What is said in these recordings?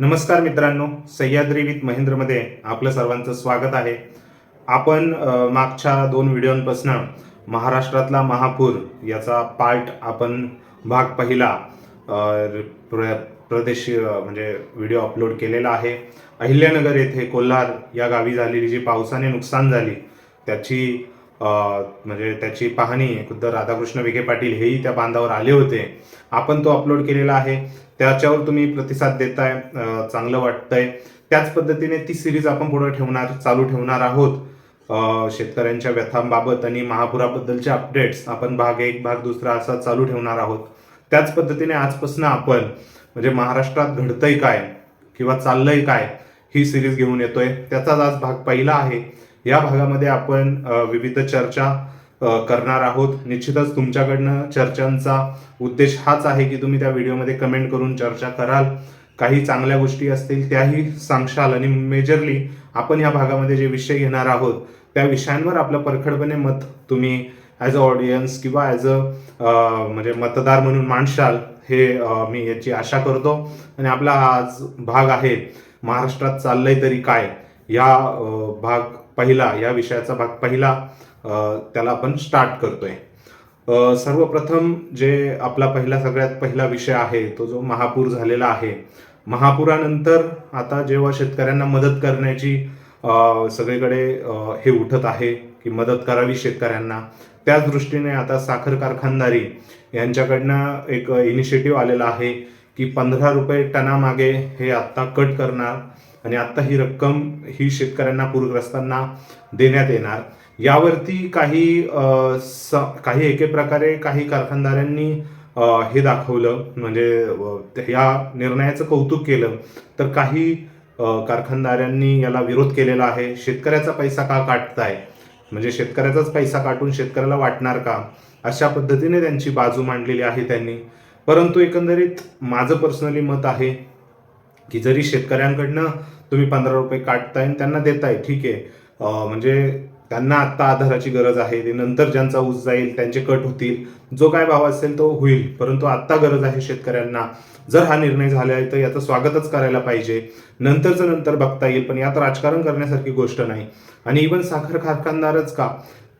नमस्कार मित्रांनो सह्याद्री विथ महेंद्रमध्ये आपलं सर्वांचं स्वागत आहे. आपण मागच्या दोन व्हिडिओंपासून महाराष्ट्रातला महापूर याचा पार्ट आपण भाग पहिला. प्र प्रदेश म्हणजे व्हिडिओ अपलोड केलेला आहे. अहिल्यानगर येथे कोल्हार या गावी झालेली जी पावसाने नुकसान झाली त्याची म्हणजे त्याची पाहणी खुद्द राधाकृष्ण विखे पाटील हेही त्या बांधावर आले होते. आपण तो अपलोड केलेला आहे. त्याच्यावर तुम्ही प्रतिसाद देताय चांगलं वाटतंय. त्याच पद्धतीने ती सिरीज आपण पुढे ठेवणार चालू ठेवणार आहोत. शेतकऱ्यांच्या व्यथांबाबत आणि महापुराबद्दलचे अपडेट्स आपण भाग एक भाग दुसरा असा चालू ठेवणार आहोत. त्याच पद्धतीने आजपासून आपण म्हणजे महाराष्ट्रात घडतंय काय किंवा चाललंय काय ही सिरीज घेऊन येतोय. त्याचाच आज भाग पहिला आहे. या भागामध्ये आपण विविध चर्चा करणार आहोत. निश्चितच तुमच्याकडनं चर्चांचा उद्देश हाच आहे की तुम्ही त्या व्हिडिओमध्ये कमेंट करून चर्चा कराल. काही चांगल्या गोष्टी असतील त्याही सांगशाल आणि मेजरली आपण या भागामध्ये जे विषय घेणार आहोत त्या विषयांवर आपलं परखडपणे मत तुम्ही ॲज अ ऑडियन्स किंवा ॲज अ म्हणजे मतदार म्हणून मांडशाल हे मी याची आशा करतो. आणि आपला हा आज भाग आहे महाराष्ट्रात चाललंय तरी काय? या भाग पहिला या विषयाचा भाग पहिला त्याला आपण स्टार्ट करतोय. सर्वप्रथम जे आपला पहिला सगळ्यात पहिला विषय आहे तो जो महापूर झालेला आहे महापुरानंतर आता जेव्हा शेतकऱ्यांना मदत करण्याची सगळीकडे हे उठत आहे की मदत करावी शेतकऱ्यांना त्याच दृष्टीने आता साखर कारखानदारी यांच्याकडनं एक इनिशिएटिव्ह आलेला आहे की पंधरा रुपये टनामागे हे आत्ता कट करणार. आणि आत्ता ही रक्कम ही शेतकऱ्यांना पूरग्रस्तांना देण्यात येणार. यावरती काही स- काही एके प्रकारे काही कारखानदारांनी हे दाखवलं. म्हणजे या निर्णयाचं कौतुक केलं. तर काही कारखानदारांनी याला विरोध केलेला आहे. शेतकऱ्याचा पैसा का काटताय? म्हणजे शेतकऱ्याचाच पैसा काटून शेतकऱ्याला वाटणार का? अशा पद्धतीने त्यांची बाजू मांडलेली आहे त्यांनी. परंतु एकंदरीत माझं पर्सनली मत आहे की जरी शेतकऱ्यांकडनं तुम्ही पंधरा रुपये काढताय आणि त्यांना देताय ठीक आहे. म्हणजे त्यांना आत्ता आधाराची गरज आहे नंतर ज्यांचा ऊस जाईल त्यांचे कट होतील जो काय भाव असेल तो होईल परंतु आत्ता गरज आहे शेतकऱ्यांना. जर हा निर्णय झाला आहे तर याचं स्वागतच करायला पाहिजे. नंतरचं नंतर बघता येईल पण यात राजकारण करण्यासारखी गोष्ट नाही. आणि इवन साखर कारखानदारच का?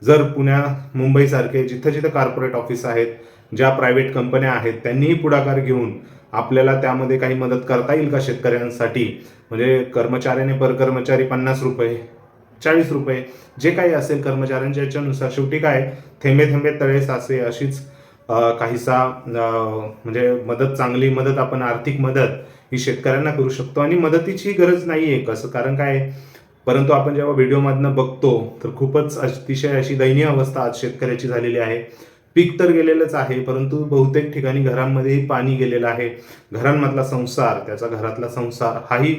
जर पुण्या मुंबईसारखे जिथं जिथं कॉर्पोरेट ऑफिस आहेत ज्या प्रायव्हेट कंपन्या आहेत त्यांनीही पुढाकार घेऊन आपल्याला त्यामध्ये काही मदत करता येईल का शेतकऱ्यांसाठी? म्हणजे कर्मचाऱ्याने पर कर्मचारी पन्नास रुपये चाळीस रुपये जे काही असेल कर्मचाऱ्यांच्या याच्यानुसार. शेवटी काय? थेंबे थेंबे तळे साचे अशीच काहीसा म्हणजे मदत चांगली मदत आपण आर्थिक मदत ही शेतकऱ्यांना करू शकतो. आणि मदतीची गरज नाही आहे कसं? कारण काय? आहे? परंतु आपण जेव्हा व्हिडिओमधनं बघतो तर खूपच अतिशय अशी दयनीय अवस्था आज शेतकऱ्याची झालेली आहे. पीक तर गेलेलंच आहे परंतु बहुतेक ठिकाणी घरांमध्येही पाणी गेलेलं आहे. घरांमधला संसार त्याचा घरातला संसार हाही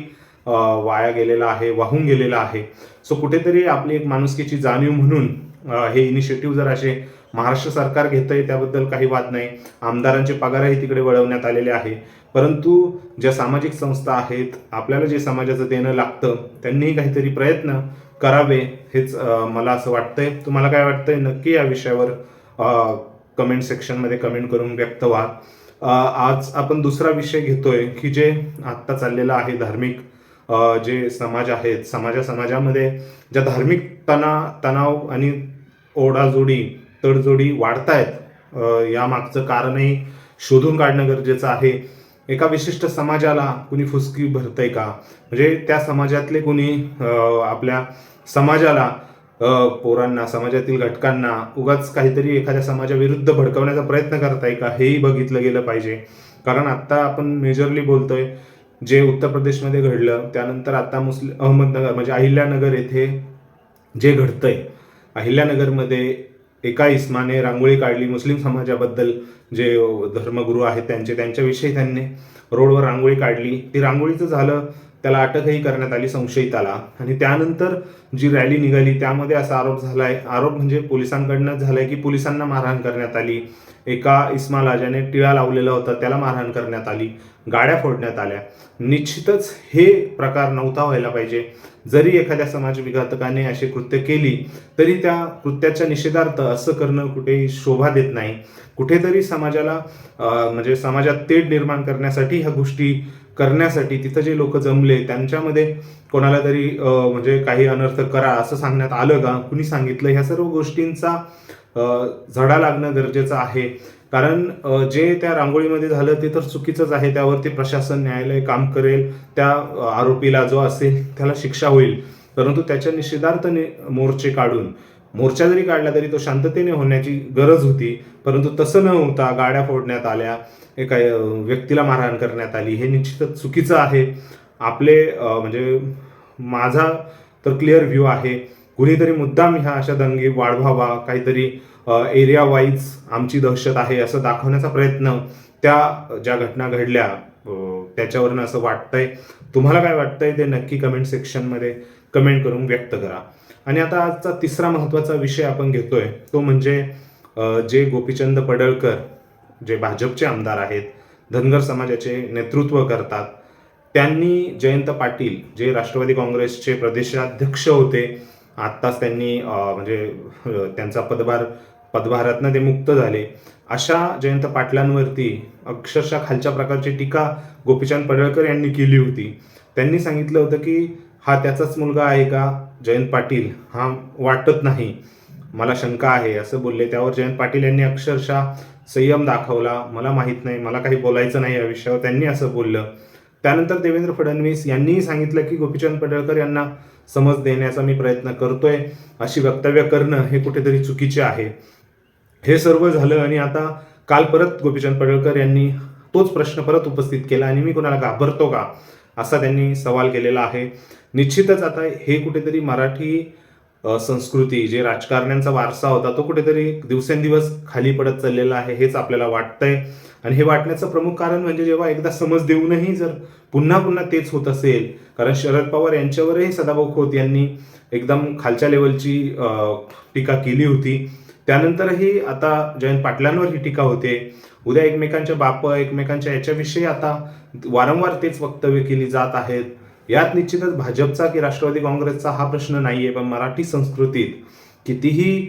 वाया गेलेला आहे वाहून गेलेला आहे. सो कुठेतरी आपली एक माणुसकीची जाणीव म्हणून हे इनिशिएटिव्ह जर असे महाराष्ट्र सरकार घेत आहे त्याबद्दल काही वाद नाही. आमदारांचे पगारही तिकडे वळवण्यात आलेले आहे. परंतु ज्या सामाजिक संस्था आहेत आपल्याला जे समाजाचं देणं लागतं त्यांनीही काहीतरी प्रयत्न करावे हेच मला असं वाटतंय. तुम्हाला काय वाटतंय? नक्की या विषयावर कमेंट सेक्शनमध्ये कमेंट करून व्यक्त व्हा. आज आपण दुसरा विषय घेतोय की जे आत्ता चाललेला आहे धार्मिक जे समाज आहेत समाजा समाजामध्ये ज्या धार्मिक तना तणाव आणि ओढाजोडी तडजोडी वाढतायत यामागचं कारणही शोधून काढणं गरजेचं आहे. एका विशिष्ट समाजाला कुणी फुसकी भरतंय का? म्हणजे त्या समाजातले कुणी आपल्या समाजाला पोरांना समाजातील घटकांना उगाच काहीतरी एखाद्या समाजाविरुद्ध भडकवण्याचा प्रयत्न करताय का? हेही बघितलं गेलं पाहिजे. कारण आत्ता आपण मेजरली बोलतोय जे उत्तर प्रदेशमध्ये घडलं त्यानंतर आता मुस्लि अहमदनगर म्हणजे अहिल्यानगर येथे जे घडतंय अहिल्यानगरमध्ये एका इस्माने रांगोळी काढली मुस्लिम समाजाबद्दल जे धर्मगुरू आहेत त्यांचे त्यांच्याविषयी त्यांनी रोडवर रांगोळी काढली. ती रांगोळीचं झालं त्याला अटकही करण्यात आली संशयिताला आणि त्यानंतर जी रॅली निघाली त्यामध्ये असा आरोप झालाय आरोप म्हणजे पोलिसांकडनं झालाय की पोलिसांना मारहाण करण्यात आली. एका इस्माला ज्याने टिळा लावलेला होता त्याला मारहाण करण्यात आली गाड्या फोडण्यात आल्या. निश्चितच हे प्रकार नव्हता व्हायला पाहिजे. जरी एखाद्या समाजविघातकाने अशी कृत्य केली तरी त्या कृत्याच्या निषेधार्थ असं करणं कुठेही शोभा देत नाही. कुठेतरी समाजाला म्हणजे समाजात तेढ निर्माण करण्यासाठी ह्या गोष्टी करण्यासाठी तिथं जे लोक जमले त्यांच्यामध्ये कोणाला तरी म्हणजे काही अनर्थ करा असं सांगण्यात आलं का? कुणी सांगितलं? ह्या सर्व गोष्टींचा झडा लागणं गरजेचं आहे. कारण जे त्या रांगोळीमध्ये झालं ते तर चुकीचंच आहे. त्यावरती प्रशासन न्यायालय काम करेल. त्या आरोपीला जो असेल त्याला शिक्षा होईल. परंतु त्याच्या निषेधार्थ मोर्चे काढून मोर्चा जरी काढला तरी तो शांततेने होण्याची गरज होती परंतु तसं न होता गाड्या फोडण्यात आल्या एका व्यक्तीला मारहाण करण्यात आली. हे निश्चितच चुकीचं आहे. आपले म्हणजे माझा तर क्लिअर व्ह्यू आहे. कुणीतरी मुद्दाम ह्या अशा दंगे वाढवावा काहीतरी एरिया वाईज आमची दहशत आहे असं दाखवण्याचा प्रयत्न त्या ज्या घटना घडल्या त्याच्यावरून त्याच्यावरनं असं वाटतंय. तुम्हाला काय वाटतंय ते नक्की कमेंट सेक्शनमध्ये कमेंट करून व्यक्त करा. आणि आता आजचा तिसरा महत्त्वाचा विषय आपण घेतोय तो म्हणजे जे गोपीचंद पडळकर जे भाजपचे आमदार आहेत धनगर समाजाचे नेतृत्व करतात त्यांनी जयंत पाटील जे राष्ट्रवादी काँग्रेसचे प्रदेशाध्यक्ष होते आत्ताच त्यांनी म्हणजे त्यांचा पदभार पदभारातनं ते मुक्त झाले. अशा जयंत पाटलांवरती अक्षरशः खालच्या प्रकारची टीका गोपीचंद पडळकर यांनी केली होती. त्यांनी सांगितलं होतं की हा त्याचाच मुलगा आहे का? जयंत पाटील. हा वाटत नाही. मला शंका आहे. असं बोलले. त्यावर जयंत पाटील यांनी अक्षरशः संयम दाखवला. मला माहीत नाही. मला काही बोलायचं नाही या विषयावर. त्यांनी असं बोललं. त्यानंतर देवेंद्र फडणवीस यांनीही सांगितलं की गोपीचंद पडळकर यांना समज देण्याचा मी प्रयत्न करतोय. अशी वक्तव्य करणं हे कुठेतरी चुकीचे आहे. हे सर्व झालं आणि आता काल परत गोपीचंद पडळकर यांनी तोच प्रश्न परत उपस्थित केला आणि मी कोणाला घाबरतो का? असा त्यांनी सवाल केलेला आहे. निश्चितच आता हे कुठेतरी मराठी संस्कृती जे राजकारण्यांचा वारसा होता तो कुठेतरी दिवसेंदिवस खाली पडत चाललेला आहे हेच आपल्याला वाटतंय. आणि हे वाटण्याचं प्रमुख कारण म्हणजे जेव्हा एकदा समज देऊनही जर पुन्हा पुन्हा तेच होत असेल कारण शरद पवार यांच्यावरही सदाभाऊ खोत यांनी एकदम खालच्या लेवलची टीका केली होती. त्यानंतरही आता जयंत पाटलांवर ही टीका होते. उद्या एकमेकांच्या बाप एकमेकांच्या याच्याविषयी आता वारंवार तेच वक्तव्य केली जात आहेत. यात निश्चितच भाजपचा की राष्ट्रवादी काँग्रेसचा हा प्रश्न नाहीये पण मराठी संस्कृतीत कितीही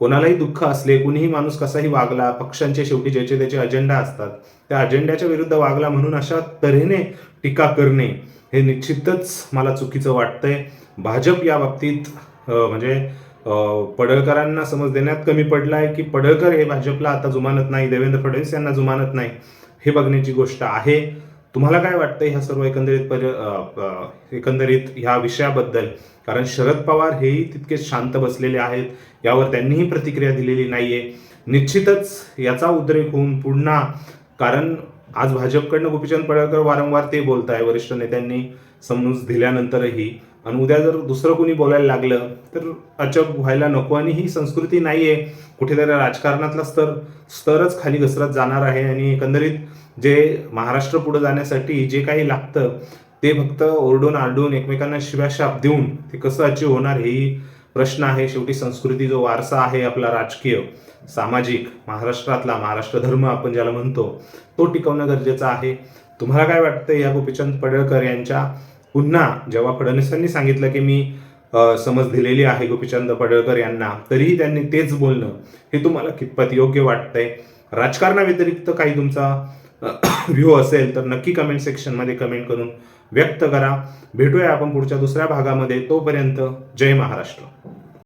कोणालाही दुःख असले कुणीही माणूस कसाही वागला पक्षांचे शेवटी ज्याचे त्याचे अजेंडा असतात त्या अजेंड्याच्या विरुद्ध वागला म्हणून अशा तऱ्हेने टीका करणे हे निश्चितच मला चुकीचं वाटतंय. भाजप या बाबतीत म्हणजे पडळकरांना समज देण्यात कमी पडलाय की पडळकर हे भाजपला आता जुमानत नाही देवेंद्र फडणवीस यांना जुमानत नाही हे बघण्याची गोष्ट आहे. तुम्हाला काय वाटतं ह्या सर्व एकंदरीत पर एकंदरीत ह्या विषयाबद्दल? कारण शरद पवार हेही तितकेच शांत बसलेले आहेत यावर त्यांनीही प्रतिक्रिया दिलेली नाहीये. निश्चितच याचा उद्रेक होऊन पुन्हा कारण आज भाजपकडनं गोपीचंद पडळकर वारंवार ते बोलत आहे वरिष्ठ नेत्यांनी समजून दिल्यानंतरही. आणि उद्या जर दुसरं कोणी बोलायला लागलं तर अचक व्हायला नको. आणि ही संस्कृती नाही आहे कुठेतरी राजकारणातला स्तर स्तरच खाली घसरत जाणार आहे. आणि एकंदरीत जे महाराष्ट्र पुढे जाण्यासाठी जे काही लागतं ते फक्त ओरडून आरडून एकमेकांना शिव्याशाप देऊन ते कसं अचीव होणार हेही प्रश्न आहे. शेवटी संस्कृती जो वारसा आहे आपला राजकीय सामाजिक महाराष्ट्रातला महाराष्ट्र धर्म आपण ज्याला म्हणतो तो टिकवणं गरजेचं आहे. तुम्हाला काय वाटतं या गोपीचंद पडळकर यांच्या पुन्हा जेव्हा फडणवीसांनी सांगितलं की मी समज दिलेली आहे गोपीचंद पडळकर यांना तरीही त्यांनी तेच बोलणं हे तुम्हाला कितपत योग्य वाटतंय? राजकारणाव्यतिरिक्त काही तुमचा व्ह्यू असेल तर नक्की कमेंट सेक्शनमध्ये कमेंट करून व्यक्त करा. भेटूया आपण पुढच्या दुसऱ्या भागामध्ये. तोपर्यंत जय महाराष्ट्र.